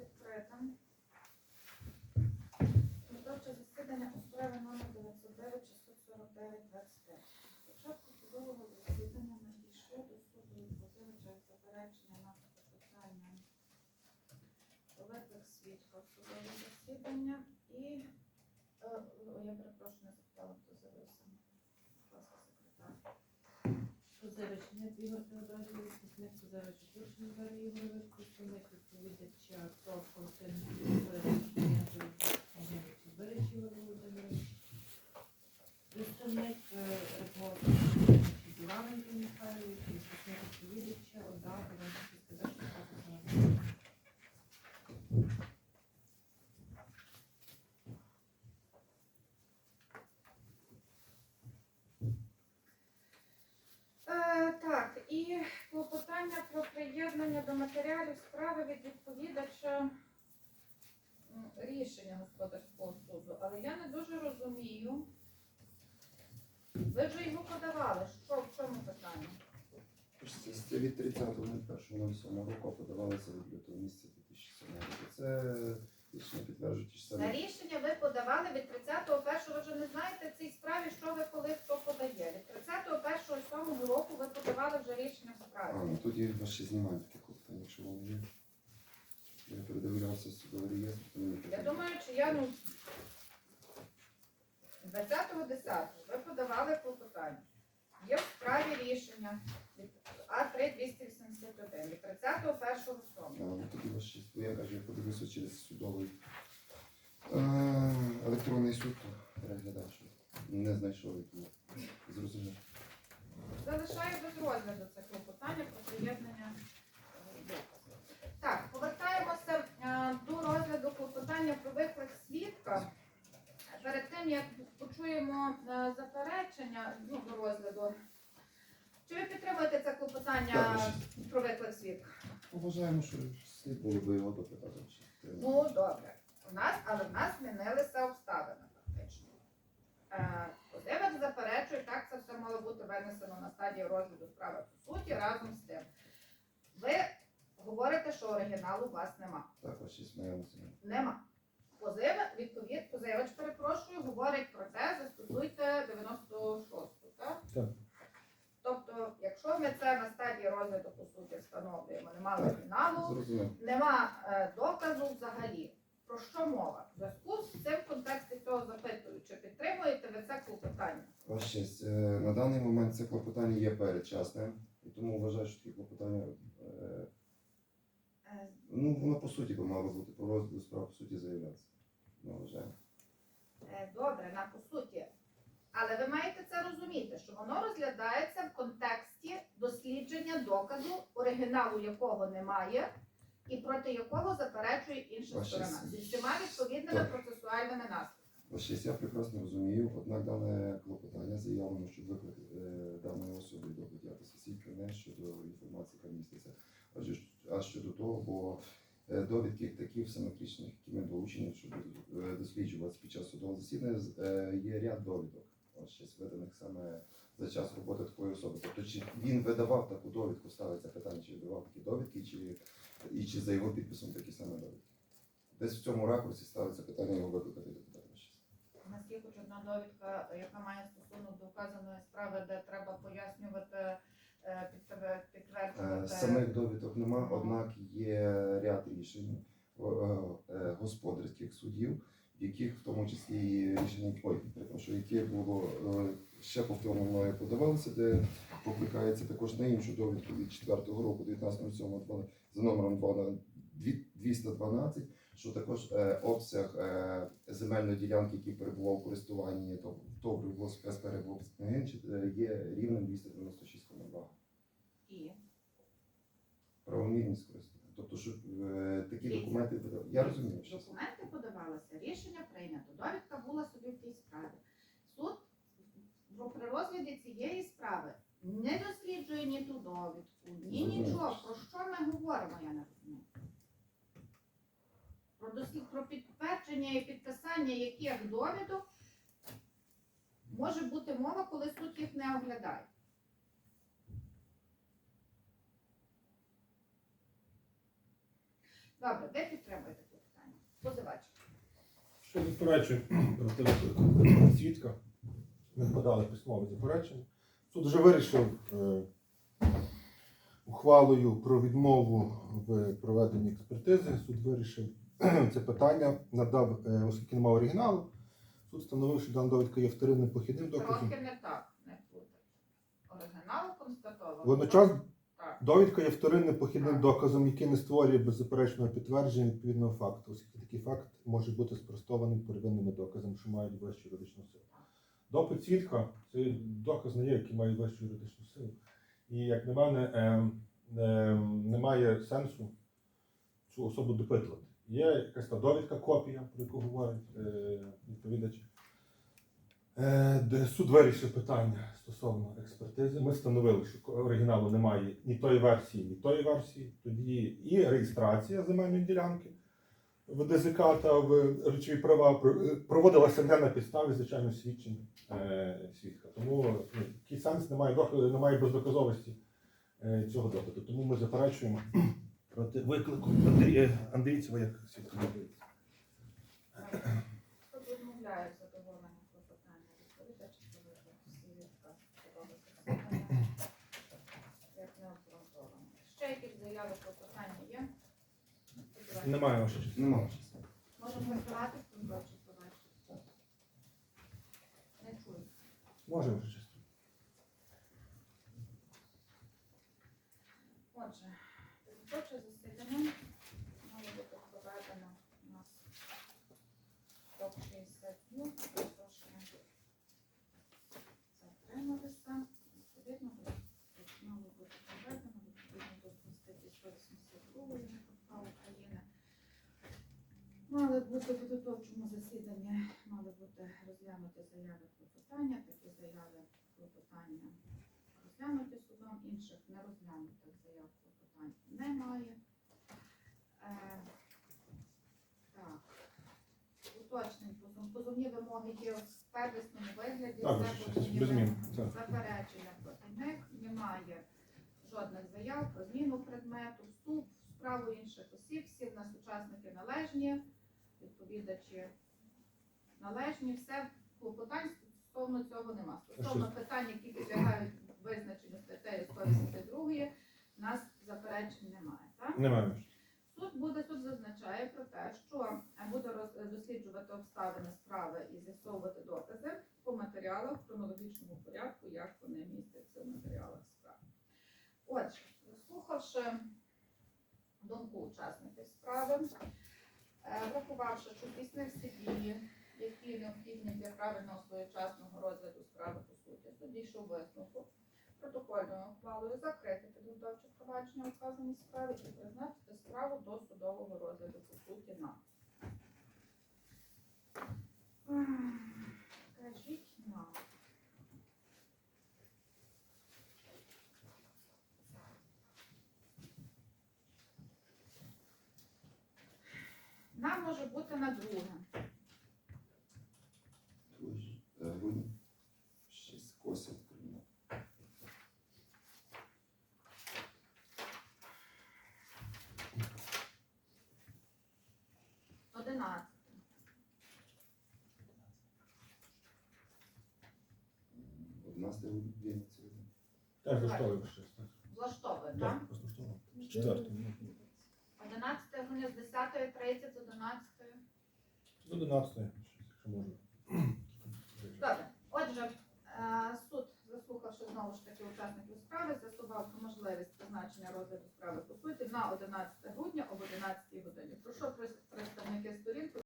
відкрита. Підготовче засідання у справі номер 99 649 25. Початку судового засідання надійшло до суду відпозивача заперечення на питання великих свідків судового засідання і е, я перепрошую, не запитала, хто з'явився. Будь ласка, секретар. Позивач, не Ігор Федорович представник Козевич Турчин Валерій Ігорович, представник відповідача про Константин Ігорович Береч Ігор Володимирович, представник е, РГО Білавенко Михайлович, і представник відповідача ОДА Іванський сказав, що так Е, так, і клопотання про приєднання до матеріалів справи від відповідача рішення господарського суду. Але я не дуже розумію. Ви вже його подавали. Що в чому питання? Це від 30.01.07 року подавалося від лютого місяця 2007 року. Це рішення підтверджують ті ж На рішення ви подавали від 30.01. Ви вже не знаєте в цій справі, що ви коли хто подає. Від 31.07 року ви подавали вже рішення в А, справі. ну тоді ще знімають таке якщо воно є. Я передивлявся судовий реєстр, то мені Я думаю, чи я ну 20.10 ви подавали клопотання. Є в справі рішення від А3 281 від 31.07. А, ну тоді вас бо я кажу, я подивився через судовий е, електронний суд, то переглядав, що не знайшов який. Зрозумів. Залишаю без розгляду це клопотання про приєднання. е, доказів. Так, повертаємося е, до розгляду клопотання про виклик свідка. Перед тим як почуємо е, заперечення ну, до розгляду. Чи ви підтримуєте це клопотання про виклик свідка? Вважаємо, що слід було би його допитати. Ну добре. У нас, але в нас змінилися обставини фактично. Е, Позивач заперечує, так це все мало бути винесено на стадії розгляду справи по суті разом з тим. Ви говорите, що оригіналу у вас нема. Так, сміялися. Нема. Позив, відповідь, позивач, перепрошую, говорить про те, застосуйте 96-ту, так? Так. Тобто, якщо ми це на стадії розгляду по суті встановлюємо, нема Так. оригіналу, Зрозумів. нема е, доказу взагалі. Про що мова? В зв'язку з цим в контексті цього запитую, чи підтримуєте ви це клопотання? Ваша честь, е, на даний момент це клопотання є передчасним, і тому вважаю, що такі клопотання, ну, воно по суті би мало бути по розгляду справ по суті заявлятися. Ми вважаємо. е, Добре, на по суті. Але ви маєте це розуміти, що воно розглядається в контексті дослідження доказу, оригіналу якого немає, і проти якого заперечує інша Ваша сторона зі всіма відповідними Так. процесуальними наслідками. Ваша я прекрасно розумію, однак дане клопотання заявлено, що виклик е, даної особи до подятися свідка не щодо інформації, яка міститься, ж- а щодо того, бо е, довідки таких самокрічних, які ми долучені, щоб е, досліджуватися під час судового засідання, е, є ряд довідок, ось щось виданих саме за час роботи такої особи. Тобто, чи він видавав таку довідку, ставиться питання, чи видавав такі довідки, чи і чи за його підписом такі саме довідки. Десь в цьому ракурсі ставиться питання його викликати депутата. У нас є хоч одна довідка, яка має стосунок до вказаної справи, де треба пояснювати, е, підтвер- Е, підтверджувати. Самих довідок нема, однак є ряд рішень е, господарських судів, в яких в тому числі і рішення, ой, перепрошую, яке було е, ще повторно мною подавалося, де покликається також на іншу довідку від 4 року, 19.07 за номером 2 212, що також е, обсяг земельної ділянки, який перебував у користуванні то ТОВ «Рибгосп СП е, є рівнем 296,2 І правомірність користування. Тобто, що е, такі Дивіться. документи видав- Я розумію, що це. документи подавалися, рішення прийнято, довідка була собі в тій справі. Суд в- при розгляді цієї справи не досліджує ні ту довідку, ні Зрозуміло. нічого. Про що ми говоримо, я не розумію. Про дослід, про підтвердження і підписання яких довідок може бути мова, коли суд їх не оглядає. Добре, де підтримуєте це питання? Позивач. Що заперечує проти свідка? Ми подали письмове заперечення. Суд вже вирішив е, ухвалою про відмову в проведенні експертизи. Суд вирішив це питання, надав, е, оскільки немає оригіналу, суд встановив, що дана довідка є вторинним похідним доказом. Трохи не так, не плутай. Оригінал констатовано. Водночас. Довідка є вторинним похідним доказом, який не створює беззаперечного підтвердження відповідного факту, оскільки такий факт може бути спростований первинними доказами, що мають вищу юридичну силу. Допит свідка це доказ не є, який має вищу юридичну силу. І як на мене, ем, ем, немає сенсу цю особу допитувати. Є якась та довідка, копія, про яку говорить е, відповідач. Е, суд вирішив питання стосовно експертизи. Ми встановили, що оригіналу немає ні тої версії, ні тої версії. Тоді і реєстрація земельної ділянки в ДЗК та в речові права проводилася не на підставі, звичайно, свідчень е, свідка. Тому ну, сенс немає, немає бездоказовості е, цього допиту. Тому ми заперечуємо проти виклику Андрія Андрійцева як свідка. Суд відмовляє в задоволенні клопотання відповідача про виклик свідка судового засідання як необґрунтовано. Ще заяви клопотання є? Сподіваюся. Немає вашої честі. Нема. Можемо збирати контрольчі побачити. Не чую. Може ваша честь. Отже, підготовче засідання мало бути проведено у нас 160 днів, запрошення затрималися. Відповідно, мало бути проведено відповідно до статті 182 КПК України. Мали підготовчому засіданні, мали бути розглянуті заяви клопотання, такі заяви клопотання розглянуті судом, інших не розглянутих заяв клопотань немає. Е, так. Уточнень позовні вимоги є в первісному вигляді. Так, позовні без змін, вимоги. так. Заперечення проти них немає жодних заяв про зміну предмету, вступ, в справу інших осіб. Всі в нас учасники належні, відповідачі належні, все клопотань стосовно цього нема. Стосовно питань, які підлягають визначенню статтею 182, у нас заперечень немає. Так? Немає. Суд буде суд зазначає про те, що е, буде роз- досліджувати обставини справи і з'ясовувати докази по матеріалах в хронологічному порядку, як вони містяться в матеріалах справи. Отже, слухавши думку учасників справи, е, врахувавши, що здійснив всі дії, які необхідні для правильного своєчасного розгляду справи по суті, суд висновку протокольною ухвалою закрити підготовче провадження у вказаній справі і призначити справу до судового розгляду по суті на. Кажіть на. Нам може бути на друге. Одинадцяте. Одинадцяте грудня. Вінниця. Теж влаштовує ваша честь. так. Влаштовує, так? Так, вас влаштовує. Четвертий. 11 грудня з 10.30 з 11. З 11, якщо можна. Добре. Отже, е, суд, заслухавши знову ж таки учасників справи, з'ясував про можливість призначення розгляду справи по суті на 11 грудня об 11 годині. Прошу представники сторін